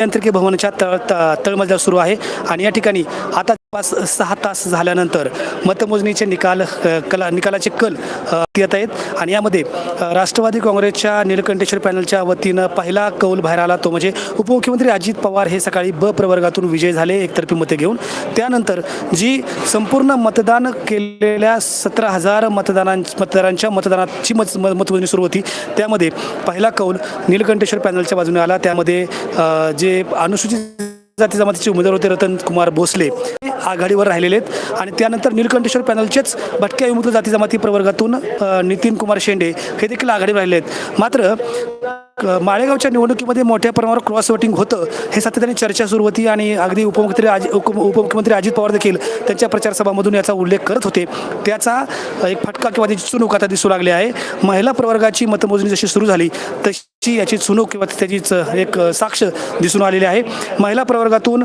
अभियांत्रिकी भवनाच्या तळ त- तळमजल्यावर सुरू आहे. आणि या ठिकाणी आता पाच सहा तास झाल्यानंतर मतमोजणीचे निकाल कला निकालाचे कल येत आहेत. आणि यामध्ये राष्ट्रवादी काँग्रेसच्या निलकंठेश्वर पॅनलच्या वतीनं पहिला कौल बाहेर आला तो म्हणजे उपमुख्यमंत्री अजित पवार हे सकाळी ब प्रवर्गातून विजय झाले एकतर्फी मते घेऊन. त्यानंतर जी संपूर्ण मतदान केलेल्या सतरा हजार मतदानां मतदारांच्या मतदानाची मत म- मतमोजणी सुरू होती त्यामध्ये पहिला कौल नीलकंठेश्वर पॅनलच्या बाजूने आला. त्यामध्ये जे जे अनुसूचित जाती जमातीचे उमेदवार होते रतन कुमार भोसले. हे आघाडीवर राहिलेले आहेत. आणि त्यानंतर निलकंठेश्वर पॅनलचेच भटक्या विमुक्त जाती जमाती प्रवर्गातून नितीन कुमार शेंडे हे देखील आघाडीवर राहिले आहेत. मात्र माळेगावच्या निवडणुकीमध्ये मोठ्या प्रमाणावर क्रॉस वोटिंग होतं हे सातत्याने चर्चा सुरू होती आणि अगदी उपमुख्यमंत्री अजि उप उपमुख्यमंत्री अजित पवार देखील त्यांच्या प्रचारसभामधून याचा उल्लेख करत होते. त्याचा एक फटका किंवा त्याची चुणूक आता दिसू लागली आहे. महिला प्रवर्गाची मतमोजणी जशी सुरू झाली तशी ची याची चुणूक किंवा त्याचीच एक साक्ष दिसून आलेली आहे. महिला प्रवर्गातून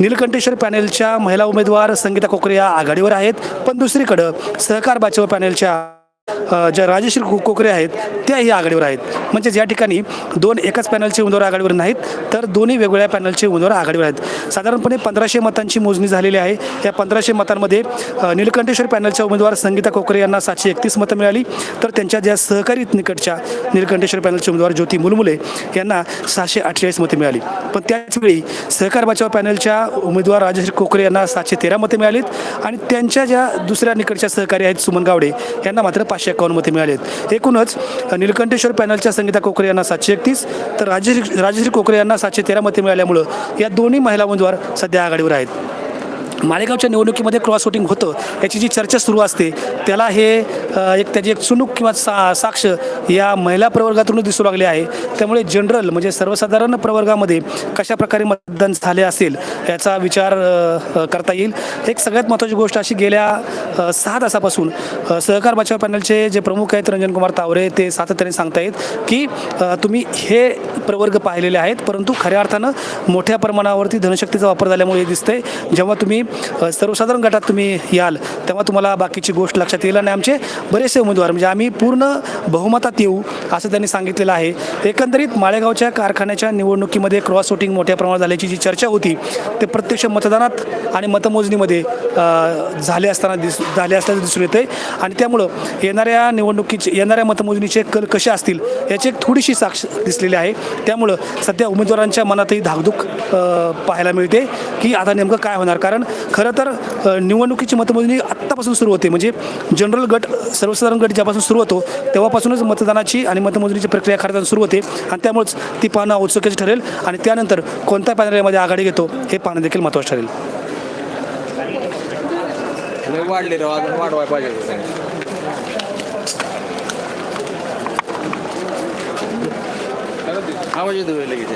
नीलकंठेश्वर पॅनेलच्या महिला उमेदवार संगीता कोकरे या आघाडीवर आहेत. पण दुसरीकडं सहकार बचाव पॅनेलच्या ज्या राजेश्री को- कोकरे आहेत त्याही आघाडीवर आहेत. म्हणजेच या ठिकाणी दोन एकाच पॅनलचे उमेदवार आघाडीवर नाहीत तर दोन्ही वेगवेगळ्या पॅनलचे उमेदवार आघाडीवर आहेत. साधारणपणे पंधराशे मतांची मोजणी झालेली आहे. या पंधराशे मतांमध्ये निलकंठेश्वर पॅनलच्या उमेदवार संगीता कोकरे यांना सातशे एकतीस मतं मिळाली. तर त्यांच्या ज्या सहकारी निकटच्या निलकंठेश्वर पॅनलचे उमेदवार ज्योती मुलमुले यांना सहाशे अठ्ठेचाळीस मतं मिळाली. पण त्याचवेळी सहकार बचाव पॅनलच्या उमेदवार राजेश्री कोकरे यांना सातशे तेरा मतं मिळालीत आणि त्यांच्या ज्या दुसऱ्या निकटच्या सहकारी आहेत सुमन गावडे यांना मात्र पाचशे एकावन्न मते मिळाले आहेत एकूणच निलकंठेश्वर पॅनलच्या संगीता कोकरे यांना सातशे एकतीस तर राजश्री राजश्री कोकरे यांना सातशे तेरा मते मिळाल्यामुळं या दोन्ही महिला उमेदवार सध्या आघाडीवर आहेत. मालेगावच्या निवडणुकीमध्ये क्रॉस वोटिंग होतं. याची जी चर्चा सुरू असते त्याला हे एक त्याची एक चुणूक किंवा सा साक्ष या महिला प्रवर्गातूनच दिसू लागले आहे. त्यामुळे जनरल म्हणजे सर्वसाधारण प्रवर्गामध्ये कशा प्रकारे मतदान झाले असेल याचा विचार करता येईल. एक सगळ्यात महत्त्वाची गोष्ट अशी गेल्या सहा तासापासून सहकार बचाव पॅनलचे जे प्रमुख आहेत रंजन कुमार तावरे ते सातत्याने सांगतायत की तुम्ही हे प्रवर्ग पाहिलेले आहेत परंतु खऱ्या अर्थानं मोठ्या प्रमाणावरती धनशक्तीचा वापर झाल्यामुळे दिसतंय. जेव्हा तुम्ही सर्वसाधारण गटात तुम्ही याल तेव्हा तुम्हाला बाकीची गोष्ट लक्षात येईल. आणि आमचे बरेचसे उमेदवार म्हणजे आम्ही पूर्ण बहुमतात येऊ असं त्यांनी सांगितलेलं आहे. एकंदरीत माळेगावच्या कारखान्याच्या निवडणुकीमध्ये क्रॉस वोटिंग मोठ्या प्रमाणात झाल्याची जी चर्चा होती ते प्रत्यक्ष मतदानात आणि मतमोजणीमध्ये झाले असताना दिस झाले असल्याचं दिसून येते आणि त्यामुळं येणाऱ्या निवडणुकीचे येणाऱ्या मतमोजणीचे कल कसे असतील याची एक थोडीशी साक्ष दिसलेली आहे. त्यामुळं सध्या उमेदवारांच्या मनातही धाकधूक पाहायला मिळते की आता नेमकं काय होणार. कारण खरं तर निवडणुकीची मतमोजणी आत्तापासून सुरू होते. म्हणजे जनरल गट सर्वसाधारण गट ज्यापासून सुरू होतो तेव्हापासूनच मतदानाची आणि मतमोजणीची प्रक्रिया खरं सुरू होते आणि त्यामुळेच ती पाहणं औत्सुक्याची ठरेल आणि त्यानंतर कोणत्या पॅनलमध्ये आघाडी घेतो हे पाहणं देखील महत्त्वाचं ठरेल. वाढले वाढवाय पाहिजे आवाज म्हणजे येतो लगेच.